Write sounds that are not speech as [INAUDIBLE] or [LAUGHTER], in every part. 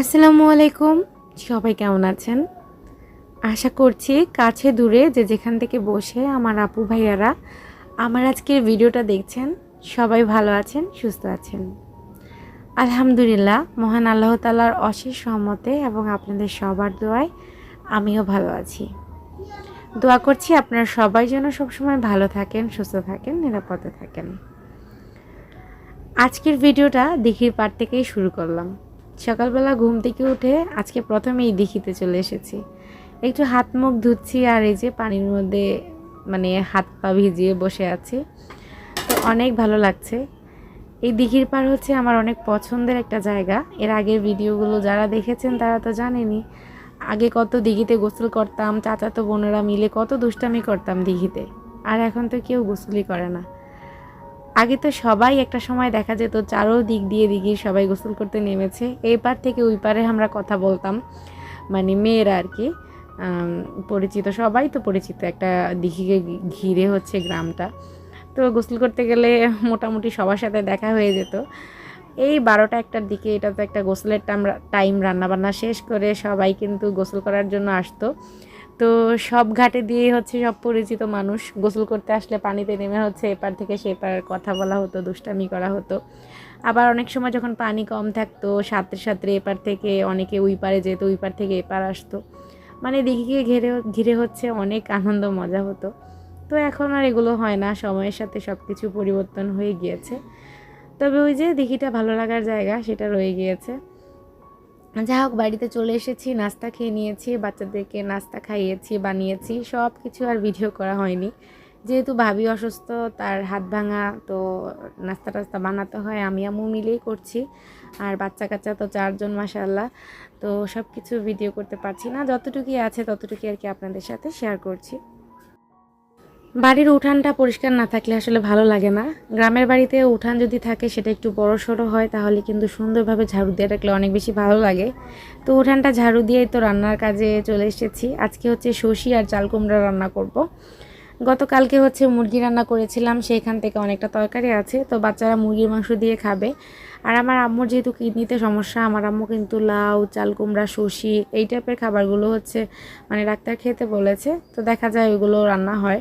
আসসালামু আলাইকুম। সবাই কেমন আছেন? আশা করছি কাছে দূরে যে যেখান থেকে বসে আমার আপু ভাইয়ারা আমার আজকের ভিডিওটা দেখছেন, সবাই ভালো আছেন, সুস্থ আছেন। আলহামদুলিল্লাহ, মহান আল্লাহ তালার অশেষ সহমতে এবং আপনাদের সবার দোয়ায় আমিও ভালো আছি। দোয়া করছি আপনারা সবাই যেন সবসময় ভালো থাকেন, সুস্থ থাকেন, নিরাপদে থাকেন। আজকের ভিডিওটা দিঘির পাড় থেকেই শুরু করলাম। সকালবেলা ঘুম থেকে উঠে আজকে প্রথমেই দিঘিতে চলে এসেছি। একটু হাত মুখ ধুচ্ছি আর এই যে পানির মধ্যে মানে হাত পা ভিজিয়ে বসে আছি। তো অনেক ভালো লাগছে। এই দিঘির পার হচ্ছে আমার অনেক পছন্দের একটা জায়গা। এর আগের ভিডিওগুলো যারা দেখেছেন তারা তো জানেনি আগে কত দিঘিতে গোসল করতাম, চাচাতো বোনেরা মিলে কত দুষ্টামি করতাম দিঘিতে। আর এখন তো কেউ গোসলই করে না। আগে তো সবাই একটা সময় দেখা যেত চারো দিক দিয়ে দিকে সবাই গোসল করতে নেমেছে। এই পার থেকে ওই পারে আমরা কথা বলতাম। মানে মেয়েরা আর কি পরিচিত, সবাই তো পরিচিত একটা দিঘিকে ঘিরে হচ্ছে গ্রামটা। তো গোসল করতে গেলে মোটামুটি সবার সাথে দেখা হয়ে যেত। এই বারোটা একটার দিকে এটা তো একটা গোসলের টাইম টাইম রান্নাবান্না শেষ করে সবাই কিন্তু গোসল করার জন্য আসতো। তো সব ঘাটে দিয়ে হচ্ছে সব পরিচিত মানুষ গোসল করতে আসলে পানিতে নেমে হচ্ছে এপার থেকে সেপার কথা বলা হতো, দুষ্টামি করা হতো। আবার অনেক সময় যখন পানি কম থাকতো, সাঁতরে সাঁতরে এপার থেকে অনেকে ওই পারে যেত, ওই পার থেকে এপার আসতো। মানে দিঘিকে ঘিরে ঘিরে হচ্ছে অনেক আনন্দ, মজা হতো। তো এখন আর এগুলো হয় না, সময়ের সাথে সব কিছু পরিবর্তন হয়ে গিয়েছে। তবে ওই যে দিঘিটা ভালো লাগার জায়গা সেটা রয়ে গিয়েছে। যাই হোক, বাড়িতে চলে এসেছি, নাস্তা খেয়ে নিয়েছি, বাচ্চাদেরকে নাস্তা খাইয়েছি, বানিয়েছি সব কিছু আর ভিডিও করা হয়নি। যেহেতু ভাবি অসুস্থ, তার হাত ভাঙা, তো নাস্তা টাস্তা বানাতে হয়, আমি আমু মিলেই করছি। আর বাচ্চা কাচ্চা তো চারজন মাসাল্লাহ তো সব কিছু ভিডিও করতে পারছি না, যতটুকুই আছে ততটুকুই আর কি আপনাদের সাথে শেয়ার করছি। বাড়ির উঠানটা পরিষ্কার না থাকলে আসলে ভালো লাগে না। গ্রামের বাড়িতে উঠান যদি থাকে, সেটা একটু বড় সড়ো হয়, তাহলে কিন্তু সুন্দরভাবে ঝাড়ু দিয়ে রাখলে অনেক বেশি ভালো লাগে। তো উঠানটা ঝাড়ু দিয়েই তো রান্নার কাজে চলে এসেছি। আজকে হচ্ছে সর্ষি আর চাল কুমড়া রান্না করব। গতকালকে হচ্ছে মুরগি রান্না করেছিলাম, সেইখান থেকে অনেকটা তরকারি আছে, তো বাচ্চারা মুরগির মাংস দিয়ে খাবে। আর আমার আম্মুর যেহেতু কিডনিতে সমস্যা, আমার আম্মু কিন্তু লাউ, চাল কুমড়া সর্ষি এই টাইপের খাবারগুলো হচ্ছে মানে ডাক্তার খেতে বলেছে, তো দেখা যায় ওইগুলো রান্না হয়।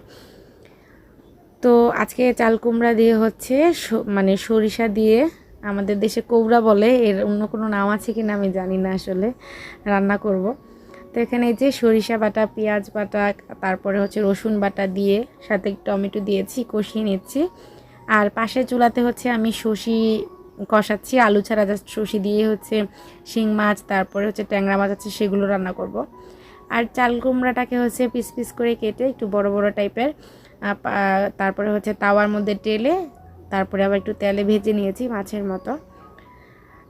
তো আজকে চাল কুমড়া দিয়ে হচ্ছে মানে সরিষা দিয়ে আমাদের দেশে কৌড়া বলে, এর অন্য কোনো নাম আছে কি না আমি জানি না আসলে, রান্না করব। তো এখানে যে সরিষা বাটা, পেঁয়াজ বাটা, তারপরে হচ্ছে রসুন বাটা দিয়ে, সাথে টমেটো দিয়েছি, কষিয়ে নিচ্ছি। আর পাশের চুলাতে হচ্ছে আমি সর্ষি কষাচ্ছি, আলু ছাড়া জাস্ট সর্ষি দিয়ে হচ্ছে শিং মাছ, তারপরে হচ্ছে ট্যাংরা মাছ আছে, সেগুলো রান্না করব। আর চাল কুমড়াটাকে হচ্ছে পিস পিস করে কেটে একটু বড় বড় টাইপের তারপরে হচ্ছে তাওয়ার মধ্যে টেলে তারপরে আবার একটু তেলে ভেজে নিয়েছি মাছের মতো।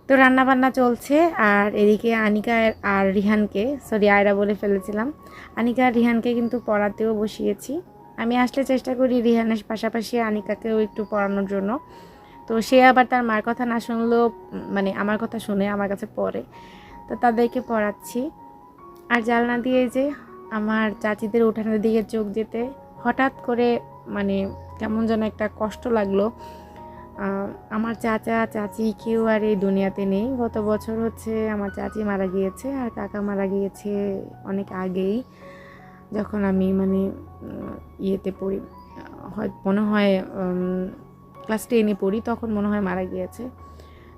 তো রান্না বান্না চলছে আর এদিকে আনিকা আর রিহানকে সরি আয়রা বলে ফেলেছিলাম। আনিকা আর রিহানকে কিন্তু পড়াতেও বসিয়েছি। আমি আসলে চেষ্টা করি রিহানের পাশাপাশি আনিকাকেও একটু পড়ানোর জন্য। তো সে আবার তার মার কথা না শুনলেও মানে আমার কথা শুনে, আমার কাছে পড়ে। তো তাদেরকে পড়াচ্ছি। আর জালনা দিয়ে যে আমার চাচিদের উঠানের দিকে চোখ যেতে হঠাৎ করে মানে কেমন যেন একটা কষ্ট লাগল। আমার চাচা, চাচি কেউ আর এই দুনিয়াতে নেই। গত বছর হচ্ছে আমার চাচি মারা গিয়েছে আর কাকা মারা গিয়েছে অনেক আগেই। যখন আমি মানে ইয়েতে পড়ি, হয়, মনে হয় ক্লাস টেনে পড়ি, তখন মনে হয় মারা গিয়েছে।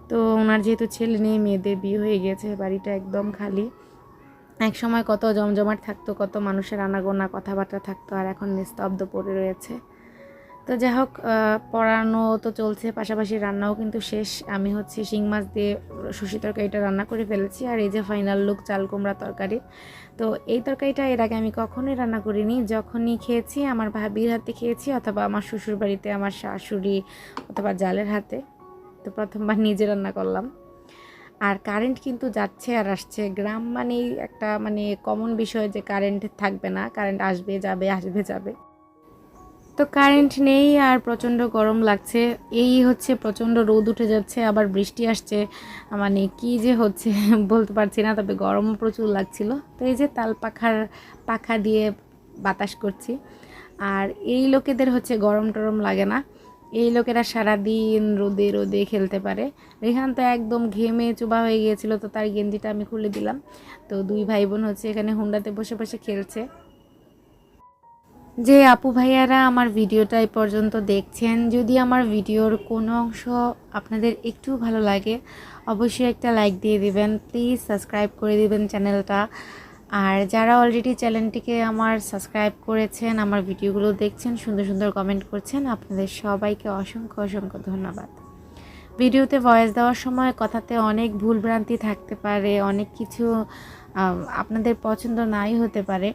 তো ওনার যেহেতু ছেলে নেই, মেয়েদের বিয়ে হয়ে গিয়েছে বাড়িটা একদম খালি। এক সময় কত জমজমাট থাকতো, কত মানুষের আনাগোনা কথাবার্তা থাকতো আর এখন নিস্তব্ধ পড়ে রয়েছে। তো যাই হোক পড়ানো তো চলছে, পাশাপাশি রান্নাও কিন্তু শেষ। আমি হচ্ছে শিং মাছ দিয়ে সুশি তরকারিটা রান্না করে ফেলেছি আর এই যে ফাইনাল লুক চাল কুমড়া তরকারি। তো এই তরকারিটা এর আগে আমি কখনোই রান্না করিনি। যখনই খেয়েছি, আমার ভাবির হাতে খেয়েছি অথবা আমার শ্বশুর বাড়িতে আমার শাশুড়ি অথবা জালের হাতে। তো প্রথমবার নিজে রান্না করলাম। আর কারেন্ট কিন্তু যাচ্ছে আর আসছে। গ্রাম মানেই একটা মানে কমন বিষয় যে কারেন্ট থাকবে না কারেন্ট আসবে, যাবে আসবে, যাবে। তো কারেন্ট নেই আর প্রচণ্ড গরম লাগছে। এই হচ্ছে প্রচণ্ড রোদ উঠে যাচ্ছে, আবার বৃষ্টি আসছে। মানে কি যে হচ্ছে [LAUGHS] বলতে পারছি না, তবে গরমও প্রচুর লাগছিল। তো এই যে তাল পাখার পাখা দিয়ে বাতাস করছি। আর এই লোকেদের হচ্ছে গরম টরম লাগে না। এই লোকেরা সারাদিন রোদে রোদে খেলতে পারে। রেহান তো একদম ঘেমে চোবা হয়ে গিয়েছিল, তো তার গেঞ্জিটা আমি খুলে দিলাম। তো দুই ভাই বোন হচ্ছে এখানে হুন্ডাতে বসে বসে খেলছে। যে আপু ভাইয়ারা আমার ভিডিওটা এই পর্যন্ত দেখছেন, যদি আমার ভিডিওর কোনো অংশ আপনাদের একটু ভালো লাগে, অবশ্যই একটা লাইক দিয়ে দিবেন। প্লিজ সাবস্ক্রাইব করে দিবেন চ্যানেলটা। আর যারা অলরেডি চ্যানেলটিকে আমার সাবস্ক্রাইব করেছেন, আমার ভিডিওগুলো দেখছেন, সুন্দর সুন্দর কমেন্ট করছেন, আপনাদের সবাইকে অসংখ্য অসংখ্য ধন্যবাদ। ভিডিওতে ভয়েস দেওয়ার সময় কথাতে অনেক ভুলভ্রান্তি থাকতে পারে, অনেক কিছু আপনাদের পছন্দ নাই হতে পারে।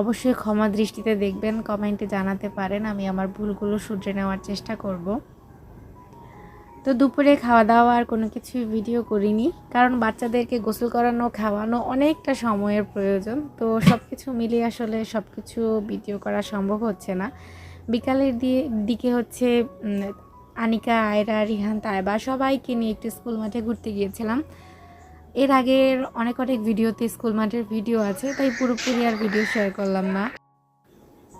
অবশ্যই ক্ষমা দৃষ্টিতে দেখবেন কমেন্টে জানাতে পারেন, আমি আমার ভুলগুলো শুধরে নেওয়ার চেষ্টা করব। তো দুপুরে খাওয়া দাওয়া আর কোনো কিছুই ভিডিও করিনি। কারণ বাচ্চাদেরকে গোসল করানো, খাওয়ানো অনেকটা সময়ের প্রয়োজন। তো সব কিছু মিলিয়ে আসলে সব কিছু ভিডিও করা সম্ভব হচ্ছে না। বিকালের দিয়ে দিকে হচ্ছে আনিকা, আয়রা, রিহান তাইবা সবাইকে নিয়ে একটু স্কুল মাঠে ঘুরতে গিয়েছিলাম। এর আগের অনেক অনেক ভিডিওতে স্কুল মাঠের ভিডিও আছে, তাই পুরোপুরি আর ভিডিও শেয়ার করলাম না।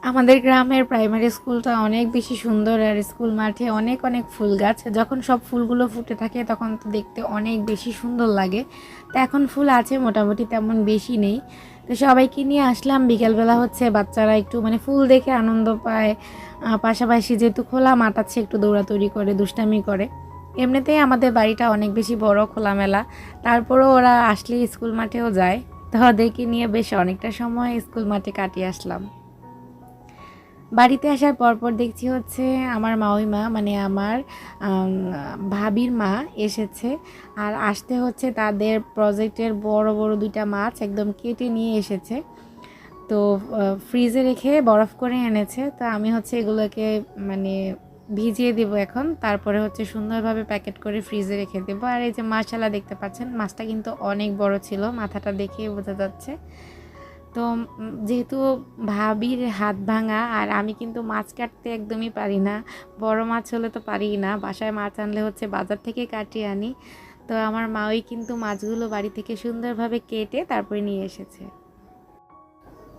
আমাদের গ্রামের প্রাইমারি স্কুলটা অনেক বেশি সুন্দর আর স্কুল মাঠে অনেক অনেক ফুল গাছ। যখন সব ফুলগুলো ফুটে থাকে তখন তো দেখতে অনেক বেশি সুন্দর লাগে। তো এখন ফুল আছে, মোটামুটি তেমন বেশি নেই। তো সবাইকে নিয়ে আসলাম। বিকেলবেলা হচ্ছে বাচ্চারা একটু মানে ফুল দেখে আনন্দ পায়। পাশাপাশি যেহেতু খোলা মাঠ আছে, একটু দৌড়াদৌড়ি করে, দুষ্টামি করে। এমনিতেই আমাদের বাড়িটা অনেক বেশি বড়, খোলামেলা। তারপরেও ওরা আসলে স্কুল মাঠেও যায়। তো ওদেরকে নিয়ে বেশ অনেকটা সময় স্কুল মাঠে কাটিয়ে আসলাম। বাড়িতে আসার পরপর দেখছি হচ্ছে আমার মাওই মা মানে আমার ভাবির মা এসেছে। আর আসতে হচ্ছে তাদের প্রজেক্টের বড় বড় দুইটা মাছ একদম কেটে নিয়ে এসেছে। তো ফ্রিজে রেখে বরফ করে এনেছে। তো আমি হচ্ছে এগুলোকে মানে ভিজিয়ে দেব এখন। তারপরে হচ্ছে সুন্দরভাবে প্যাকেট করে ফ্রিজে রেখে দেবো। আর এই যে মাশালা দেখতে পাচ্ছেন, মাছটা কিন্তু অনেক বড় ছিল, মাথাটা দেখেই বোঝা যাচ্ছে। তো যেহেতু ভাবির হাত ভাঙা আর আমি কিন্তু মাছ কাটতে একদমই পারি না, বড় মাছ হলে তো পারি না, বাসায় মাছ আনলে হচ্ছে বাজার থেকে কাটিয়ে আনি। তো আমার মাওই কিন্তু মাছগুলো বাড়ি থেকে সুন্দরভাবে কেটে তারপরে নিয়ে এসেছে।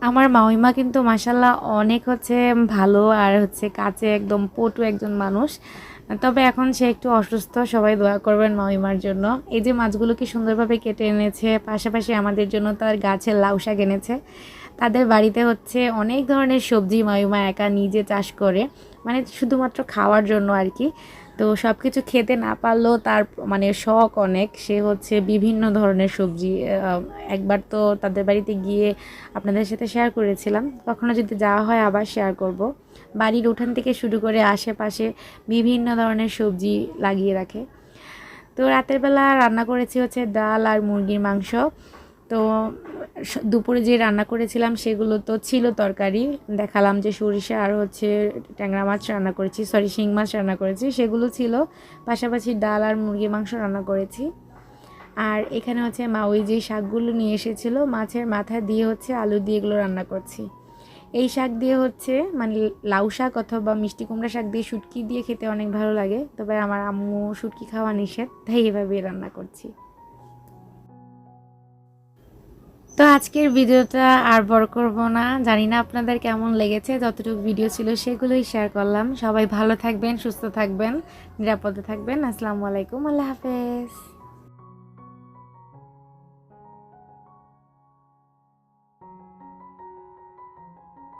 আমার মাউইমা কিন্তু মাসাল্লাহ অনেক হচ্ছে ভালো আর হচ্ছে কাছে একদম পটু একজন মানুষ। তবে এখন সে একটু অসুস্থ, সবাই দোয়া করবেন মাউইমার জন্য। এই যে মাছগুলোকে সুন্দরভাবে কেটে এনেছে, পাশাপাশি আমাদের জন্য তার গাছের লাউ শাক এনেছে। তাদের বাড়িতে হচ্ছে অনেক ধরনের সবজি মাউইমা একা নিজে চাষ করে মানে শুধুমাত্র খাওয়ার জন্য আর কি। তো সব কিছু খেতে না পারলেও তার মানে শখ অনেক। সে হচ্ছে বিভিন্ন ধরনের সবজি একবার তো তাদের বাড়িতে গিয়ে আপনাদের সাথে শেয়ার করেছিলাম। কখনো যদি যাওয়া হয় আবার শেয়ার করব। বাড়ির উঠান থেকে শুরু করে আশেপাশে বিভিন্ন ধরনের সবজি লাগিয়ে রাখে। তো রাতের বেলা রান্না করেছি হচ্ছে ডাল আর মুরগির মাংস। তো দুপুরে যে রান্না করেছিলাম সেগুলো তো ছিল তরকারি। দেখালাম যে সরিষা আর হচ্ছে ট্যাংরা মাছ রান্না করেছি সরি শিং মাছ রান্না করেছি, সেগুলো ছিল। পাশাপাশি ডাল আর মুরগির মাংস রান্না করেছি। আর এখানে হচ্ছে মা ওই যে শাকগুলো নিয়ে এসেছিল, মাছের মাথা দিয়ে হচ্ছে আলু দিয়ে এগুলো রান্না করছি। এই শাক দিয়ে হচ্ছে মানে লাউ শাক অথবা মিষ্টি কুমড়া শাক দিয়ে শুটকি দিয়ে খেতে অনেক ভালো লাগে। তবে আমার আম্মু শুটকি খাওয়া নিষেধ, তাই এভাবেই রান্না করছি। তো আজকের ভিডিওটা আর বড় করব না। জানি না আপনাদের কেমন লেগেছে, যতটুকু ভিডিও ছিল সেগুলোই শেয়ার করলাম। সবাই ভালো থাকবেন, সুস্থ থাকবেন, নিরাপদে থাকবেন। আসসালামু আলাইকুম, আল্লাহ হাফেজ।